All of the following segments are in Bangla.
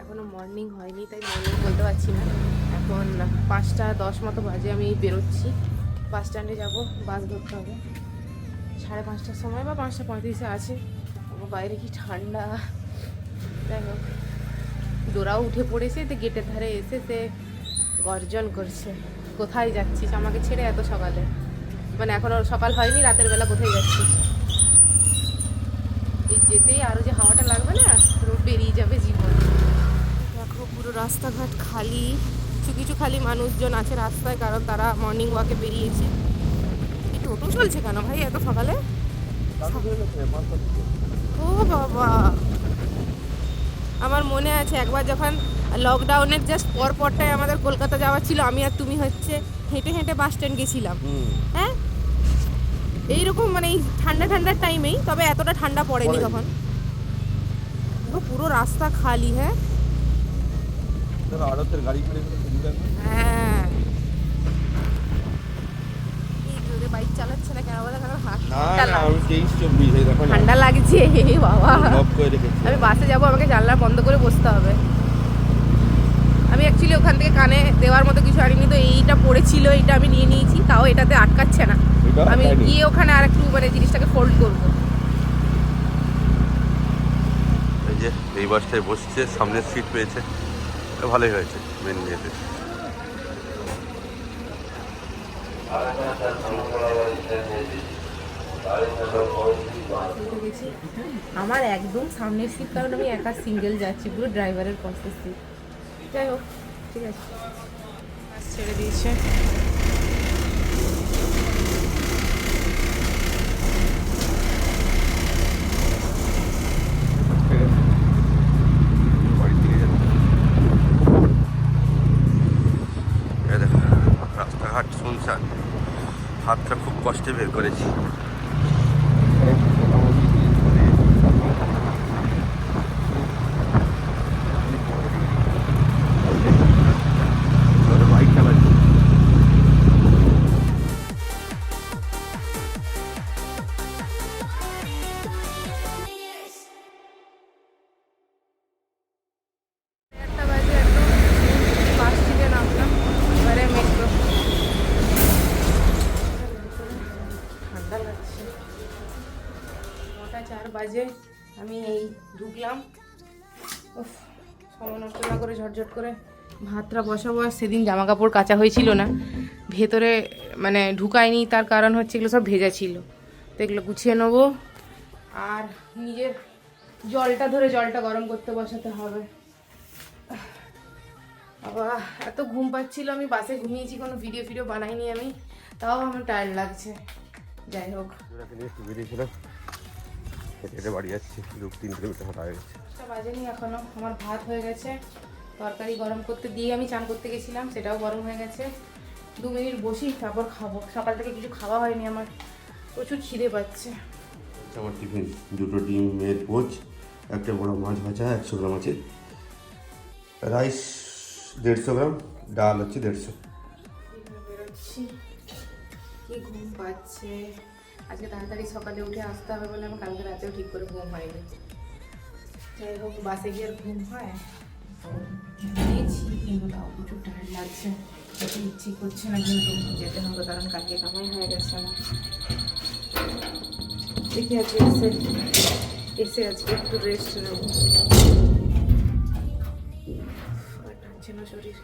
এখনও মর্নিং হয়নি, তাই মর্নিং বলতে পারছি না। এখন পাঁচটা দশ মতো বাজে আমি বেরোচ্ছি। বাস স্ট্যান্ডে যাব, বাস ধরতে হবে। সাড়ে পাঁচটার সময় বা পাঁচটা পঁয়ত্রিশে আছে। আমার বাইরে কি ঠান্ডা। যাই হোক ডোরাও উঠে পড়েছে, তো গেটের ধারে এসে সে গর্জন করছে। কোথায় যাচ্ছিস? আমাকে ছেড়ে এত সকালে। মানে এখনও সকাল হয়নি, রাতের বেলা কোথায় যাচ্ছিস? যেতেই আরও যে হাওয়াটা লাগবে না পুরো বেরিয়ে যাবে জীবন। দেখো পুরো রাস্তাঘাট খালি। কিছু কিছু খালি মানুষজন আছে রাস্তায় কারণ তারা মর্নিং ওয়াকে বেরিয়েছে। টোটো চলছে কেন ভাই এত সকালে? ও বাবা। আমার মনে আছে একবার যখন লকডাউনের জাস্ট পর পরটাই আমাদের কলকাতা যাওয়া ছিল আমি আর তুমি হচ্ছে হেঁটে হেঁটে বাস স্ট্যান্ড গেছিলাম। হ্যাঁ এইরকম মানে এই ঠান্ডা ঠান্ডার টাইমেই তবে এতটা ঠান্ডা পড়েনি। তখন। পুরো রাস্তা খালি হ্যাঁ? করে হ্যাঁ। বাইক চালাচ্ছে না কেন বলে? ঠান্ডা লাগছে। বাবা। আমি বাসে যাব আমাকে জানলা বন্ধ করে বসতে হবে। আমি অ্যাকচুয়ালি ওখান থেকে কানে দেওয়ার মতো কিছু আনিনি তো এইটা পড়েছিল এইটা আমি নিয়ে নিয়েছি তাও এটাতে আটকাচ্ছে না। আমি গিয়ে ওখানে আর একটু মানে জিনিসটাকে ফোল্ড করব। এই যে এই বাসটায় বসছে সামনের সিট পেয়েছে। ভালোই হয়েছে মেন ইয়েতে আমার একদম সামনের সিট কারণ আমি একা সিঙ্গেল যাচ্ছি পুরো ড্রাইভারের পাশের সিট যাই হোক ঠিক আছে। বাস ছেড়ে দিয়েছে। রাস্তাঘাট শুনশান হাতটা খুব কষ্টে বের করেছি। বাজে। আমি এই ঢুকলাম সময় নষ্ট না করে ঝটঝট করে ভাতটা বসাবো। আর সেদিন জামা কাপড় কাচা হয়েছিল না। ভেতরে মানে ঢুকায়নি, তার কারণ হচ্ছে এগুলো সব ভেজা ছিল। তো এগুলো গুছিয়ে নেব। আর নিজের জলটা ধরে জলটা গরম করতে বসাতে হবে। বাবা, এত ঘুম পাচ্ছিল আমি, বাসে ঘুমিয়েছি, কোনো ভিডিও ফিডিও বানাইনি আমি। তাও আমার টায়ার্ড লাগছে। যাই হোক। হেঁটে হেঁটে বাড়ি যাচ্ছি দু তিন কিলোমিটার হাঁটা হয়ে গেছে। বাজেনি এখনও আমার ভাত হয়ে গেছে। তরকারি গরম করতে দিয়ে আমি চান করতে গেছিলাম সেটাও গরম হয়ে গেছে। দু মিনিট বসি তারপর খাব। সকাল থেকে কিছু খাওয়া হয়নি আমার প্রচুর খিদে পাচ্ছে। আমার টিফিন দুটো ডিম মেয়ের পোচ একটা বড় মাছ ভাজা একশো গ্রাম আছে। রাইস দেড়শো গ্রাম ডাল হচ্ছে দেড়শো। বেরোচ্ছি। কি ঘুম পাচ্ছে। আজকে তাড়াতাড়ি সকালে উঠে আসতে হবে বলে আমার কালকে রাতেও ঠিক করে ঘুম হয়নি। যাই হোক, বাসে গিয়ে ঘুম হয়? তাও প্রচুর টায়ার্ড লাগছে। যেতে ইচ্ছে করছে না, কিন্তু যেতে হবে, কারণ কালকে কামাই হয়ে গেছে আমার। দেখি আজকে এসে এসে আজকে একটু রেস্ট নেব। টানছে না শরীর।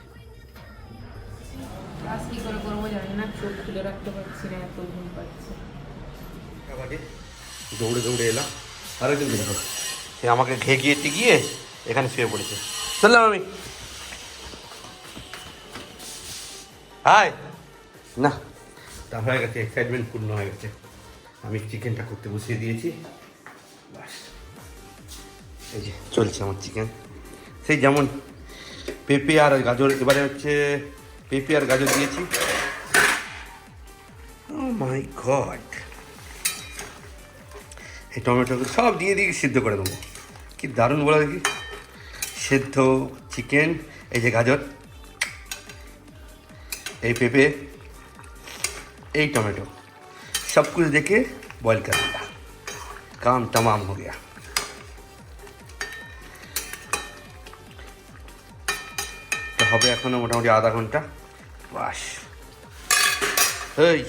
কাজ কি করে করব জানি না, চোখ খুলে রাখতে পারছি না, এত ঘুম পাচ্ছে। দৌড়ে দৌড়ে এলাম। আরেকজন দেখো। সে আমাকে ঘে গিয়েতে গিয়ে এখানে শুয়ে পড়েছে। চললাম আমি। হাই। না। তা হয়ে গেছে এক্সাইটমেন্ট পূর্ণ হয়ে গেছে। আমি চিকেনটা করতে বসিয়ে দিয়েছি। বাস এই যে চলছে আমার চিকেন সেই যেমন পেঁপে আর গাজর এবারে হচ্ছে পেঁপে আর গাজর দিয়েছি। মাই গড এই টমেটো সব দিয়ে দিয়ে সিদ্ধ করে দেবো। কি দারুণ বলা দেখি। সেদ্ধ চিকেন, এই যে গাজর, এই পেঁপে, এই টমেটো, সব কিছু দেখে বয়েল कर दिया काम तमाम हो তো হবে এখনও মোটামুটি আধা ঘণ্টা। বাস। এই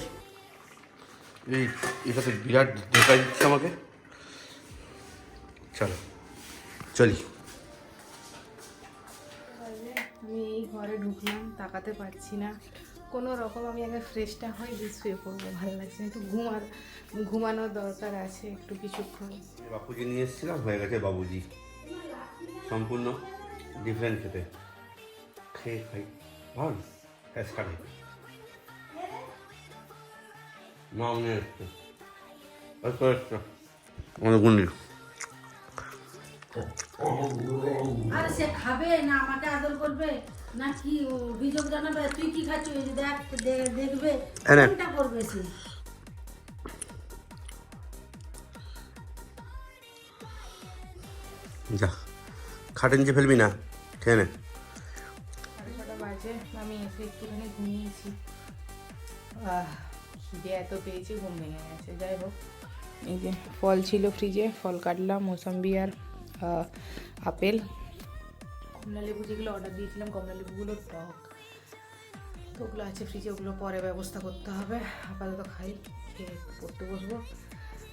এই এটা তো বিরাট ঢোকা দিচ্ছে আমাকে। চলো। চলি। আমি এই ঘরে ঢুকলাম তাকাতে পারছি না। কোনো রকম আমি আগে ফ্রেশটা হয় দিয়ে শুয়ে পড়ব ভালো লাগছে না। একটু ঘুমার ঘুমানোর দরকার আছে একটু কিছুক্ষণ। বাপুজি নিয়ে এসেছিলাম হয়ে গেছে বাবুজি। সম্পূর্ণ ডিফারেন্ট খেতে। খেয়ে খাই। ভালো গ্যাস কাটে মা মনে হচ্ছে আমাদের গুন্ডি। আর সে খাবে না আমাকে আদর করবে? না কি অভিযোগ জানাবে? তুই কি খাচ্ছিস? এই দেখ দেখবে। কোনটা করবে সে? যা খাটে নিচে ফেলবি না খেয়ে নে। আমি এসে একটুখানি ঘুমিয়েছি। আহ, খিদে এত পেয়েছি ঘুম ভেঙে গেছে। যাই হোক এই যে ফল ছিল ফ্রিজে ফল কাটলাম মোসাম্বি আর আপেল। কমলা লেবু যেগুলো অর্ডার দিয়েছিলাম কমলা লেবুগুলো টক। তো ওগুলো আছে ফ্রিজে ওগুলো পরে ব্যবস্থা করতে হবে। আপাতত খাই খেয়ে পড়তে বসবো।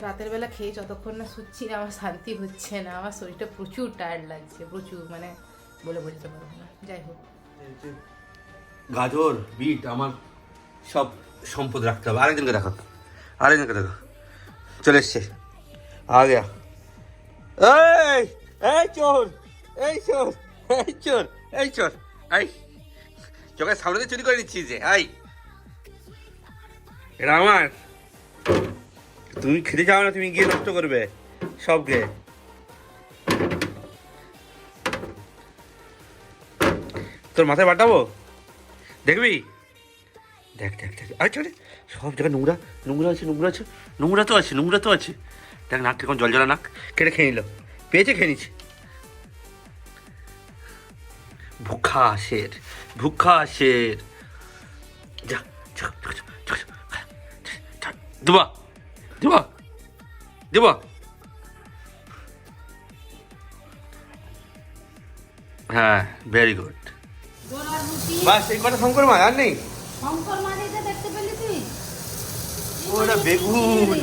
রাতের বেলা খেয়ে যতক্ষণ না শুচ্ছি না আমার শান্তি হচ্ছে না। আমার শরীরটা প্রচুর টায়ার্ড লাগছে প্রচুর মানে বলে বোঝাতে পারব না। যাই হোক। গাজর বিট আমার সব সম্পদ রাখতে হবে। আরেকজনকে দেখো আরেকজনকে দেখো চলে এসছে। আ গেয়া। এই এই চোর এই চোর এই চোর এই চোর, এই। চোখের সামনে চুরি করে নিচ্ছিস যে আই এটা আমার। তুমি খেতে চাও না, তুমি গিয়ে নষ্ট করবে সবকে। তোর মাথায় বাটাবো? দেখবি? দেখ দেখ দেখ। আচ্ছা আরে সব জায়গায় নোংরা নোংরা আছে নোংরা আছে। নোংরা তো আছে নোংরা তো আছে। দেখ নাক কেমন জল জলা নাক। কেটে খেয়ে নিল। পেয়েছে খেয়ে নিচ্ছে। ভুখা শের ভুখা শের যা দেবা দেবা দেবা হ্যাঁ ভেরি গুড বাস এই কটা শঙ্কর মা আর নেই? শঙ্কর মাঝিটা দেখতে পেলি তুই? ওটা বেগুন।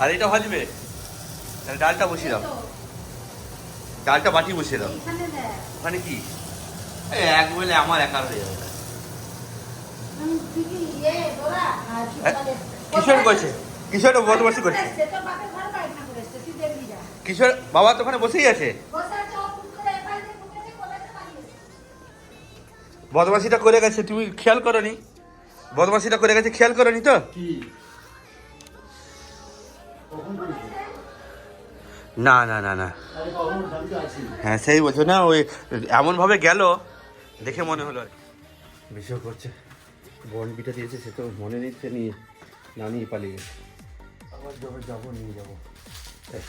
আর এটা ভাজবে? তাহলে ডালটা বসিয়ে দাও। ডালটা বাটি বসিয়ে দাও। মানে কি? এক বেলে আমার একার হয়ে যাবে। হ্যাঁ? কিশোর করছে কিশোর বদমাসি করছে। কিশোর বাবা তো ওখানে বসেই আছে। বদমাসিটা করে গেছে তুমি খেয়াল করনি? বদমাসিটা করে গেছে খেয়াল করনি তো? না না না না। হ্যাঁ সেই বলছো না ওই এমনভাবে গেল দেখে মনে হলো আর বিষয় করছে। বন পিঠা দিয়েছে সে তো মনে নিচ্ছে নিয়ে না নিয়ে পালিয়ে আবার যাব যাব নিয়ে যাব। এই,